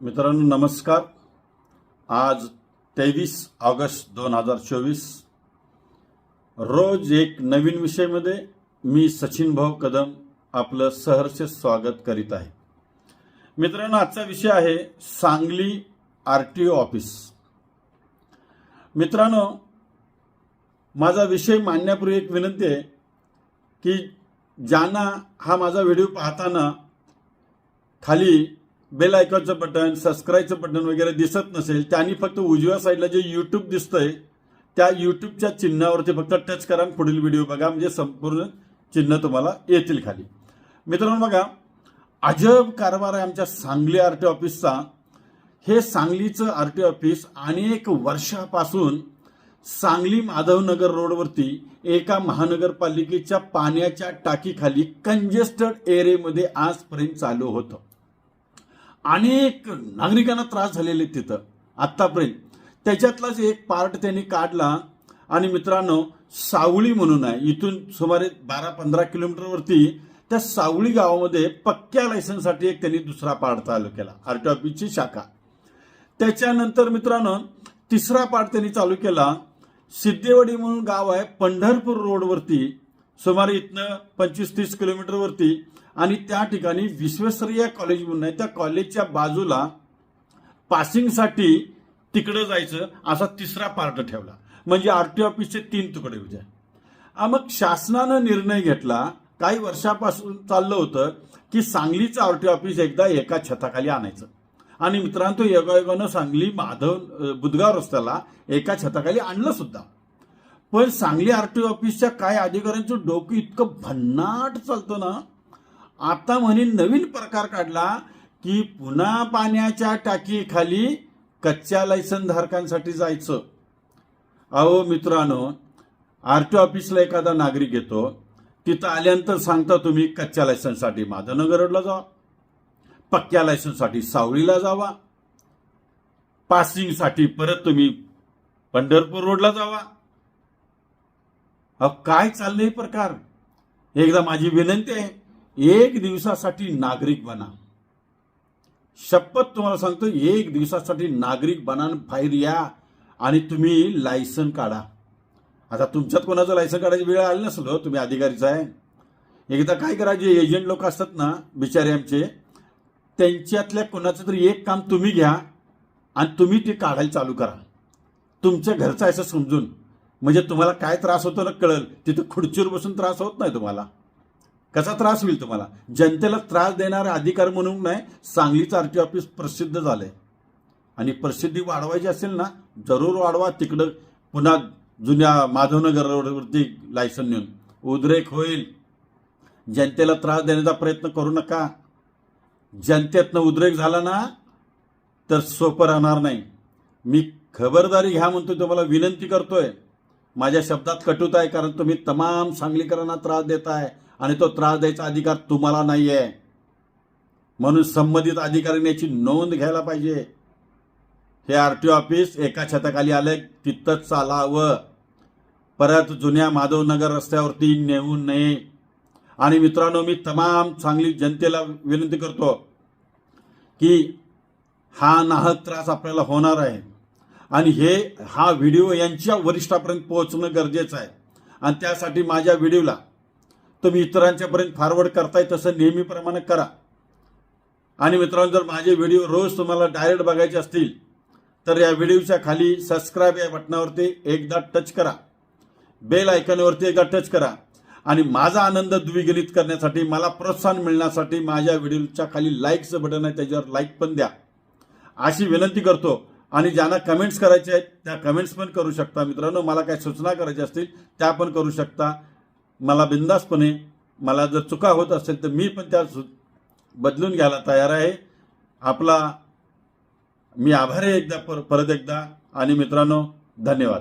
मित्रांनो नमस्कार. आज तेवीस ऑगस्ट दोन हजार चोवीस. रोज एक नवीन विषयमध्ये मी सचिन भाऊ कदम आपलं सहर्ष स्वागत करीत आहे. मित्रांनो आजचा विषय आहे Sangli R T O office. मित्रांनो माझा विषय मांडण्यापूर्वी एक विनंती आहे की ज्यांना हा माझा व्हिडिओ पाहताना खाली बेल आयकॉनचं बटन सबस्क्राईबचं बटन वगैरे दिसत नसेल त्यांनी फक्त उजव्या साईडला जे यूट्यूब दिसतंय त्या यूट्यूबच्या चिन्हावरती फक्त टच करा आणि पुढील व्हिडिओ बघा. म्हणजे संपूर्ण चिन्ह तुम्हाला येतील खाली. मित्रांनो बघा अजब कारभार आहे आमच्या सांगली आर टी ऑफिसचा. हे सांगलीचं आर टी ऑफिस अनेक वर्षापासून सांगली माधवनगर रोडवरती एका महानगरपालिकेच्या पाण्याच्या टाकीखाली कंजेस्टेड एरियामध्ये आजपर्यंत चालू होतं. अनेक नागरिकांना त्रास झालेले आहेत तिथं आत्तापर्यंत. त्याच्यातलाच एक पार्ट त्यांनी काढला. आणि मित्रांनो सावळी म्हणून आहे. इथून सुमारे बारा पंधरा किलोमीटरवरती त्या सावळी गावामध्ये पक्क्या लायसन्ससाठी एक त्यांनी दुसरा पार्ट चालू केला. आर टी ऑफिसची शाखा. त्याच्यानंतर मित्रांनो तिसरा पार्ट त्यांनी चालू केला. सिद्धेवाडी म्हणून गाव आहे. पंढरपूर रोडवरती सुमारे इथनं पंचवीस तीस किलोमीटरवरती आणि त्या ठिकाणी विश्वेश्वरय्या कॉलेज म्हणून आहे. त्या कॉलेजच्या बाजूला पासिंगसाठी तिकडं जायचं असा तिसरा पार्ट ठेवला. म्हणजे आर टी ऑफिसचे तीन तुकडे होते मग शासनानं निर्णय घेतला. काही वर्षापासून चाललं होतं की सांगलीचं आर टी ऑफिस एकदा एका छताखाली आणायचं. आणि मित्रांनो योगायोगानं सांगली माधव बुधगाव रस्त्याला एका छताखाली आणलं सुद्धा. पण सांगली आर टी ऑफिसच्या काय अधिकाऱ्यांचं डोकं इतकं भन्नाट चालतं ना? आता म्हणे नवीन प्रकार काढला की पुन्हा पाण्याच्या टाकीखाली कच्च्या लायसन धारकांसाठी जायचं. अहो मित्रांनो आर टी ऑफिसला एखादा नागरिक येतो तिथं आल्यानंतर सांगता तुम्ही कच्च्या लायसनसाठी माधवनगरला रोडला पक्क्या लायसनसाठी सावळीला जावा पासिंगसाठी परत तुम्ही पंढरपूर रोडला जावा. अहो काय चाललंय प्रकार? एकदा माझी विनंती आहे एक दिवसासाठी नागरिक बना. शपथ तुम्हाला सांगतो एक दिवसासाठी नागरिक बना आणि बाहेर या आणि तुम्ही लायसन काढा. आता तुमच्यात कोणाचं लायसन काढायची वेळ आली नसेल हो, तुम्ही अधिकारीचा आहे. एकदा काय करा जे एजंट लोक असतात ना बिचारे आमचे त्यांच्यातल्या कोणाचं तरी एक काम तुम्ही घ्या आणि तुम्ही ते काढायला चालू करा. तुमच्या घरचं आहे असं समजून. म्हणजे तुम्हाला काय त्रास होतो ना कळल. तिथं खुर्चीवर बसून त्रास होत नाही तुम्हाला. कसा त्रास होईल तुम्हाला? जनतेला त्रास देणारा अधिकार म्हणून नाही सांगलीचं आर टी ऑफिस प्रसिद्ध झालंय. आणि प्रसिद्धी वाढवायची असेल ना जरूर वाढवा. तिकडं पुन्हा जुन्या माधवनगर रोडवरती लायसन नेऊन उद्रेक होईल. जनतेला त्रास देण्याचा प्रयत्न करू नका. जनतेतनं उद्रेक झाला ना तर सोपं राहणार नाही. मी खबरदारी घ्या म्हणतो तुम्हाला विनंती करतोय. माझ्या शब्दात कटूत आहे कारण तुम्ही तमाम सांगलीकरांना त्रास देताय आणि तो त्रास द्यायचा अधिकार तुम्हाला नाही आहे म्हणून संबंधित अधिकाऱ्यांनी याची नोंद घ्यायला पाहिजे. हे आर टी ऑफिस एका छताखाली आलंय तिथंच चालावं. परत जुन्या माधवनगर रस्त्यावरती नेऊ नये. आणि मित्रांनो मी तमाम सांगली जनतेला विनंती करतो की हा नाहक त्रास आपल्याला होणार आहे. आणि हे हा व्हिडिओ यांच्या वरिष्ठापर्यंत पोहोचणं गरजेचं आहे. आणि त्यासाठी माझ्या व्हिडिओला तुम्ही इतरांच्यापर्यंत फॉरवर्ड करताय तसं नेहमीप्रमाणे करा. आणि मित्रांनो जर माझे व्हिडिओ रोज तुम्हाला डायरेक्ट बघायचे असतील तर या व्हिडिओच्या खाली सबस्क्राईब या बटनावरती एकदा टच करा. बेल आयकॉनवरती एकदा टच करा. आणि माझा आनंद द्विगुणित करण्यासाठी मला प्रोत्साहन मिळण्यासाठी माझ्या व्हिडिओच्या खाली लाईकचं बटन आहे त्याच्यावर लाईक पण द्या. अशी विनंती करतो आणि ज्यांना कमेंट्स करायचे आहेत त्या कमेंट्स पण करू शकता. मित्रांनो मला काही सूचना करायच्या असतील त्या पण करू शकता. मला बिंदासपणे मला जर चुका होत असेल तर मी पण त्या सु- बदलून घ्यायला तयार आहे. आपला मी आभारी आहे एकदा पर परत एकदा. आणि मित्रांनो धन्यवाद.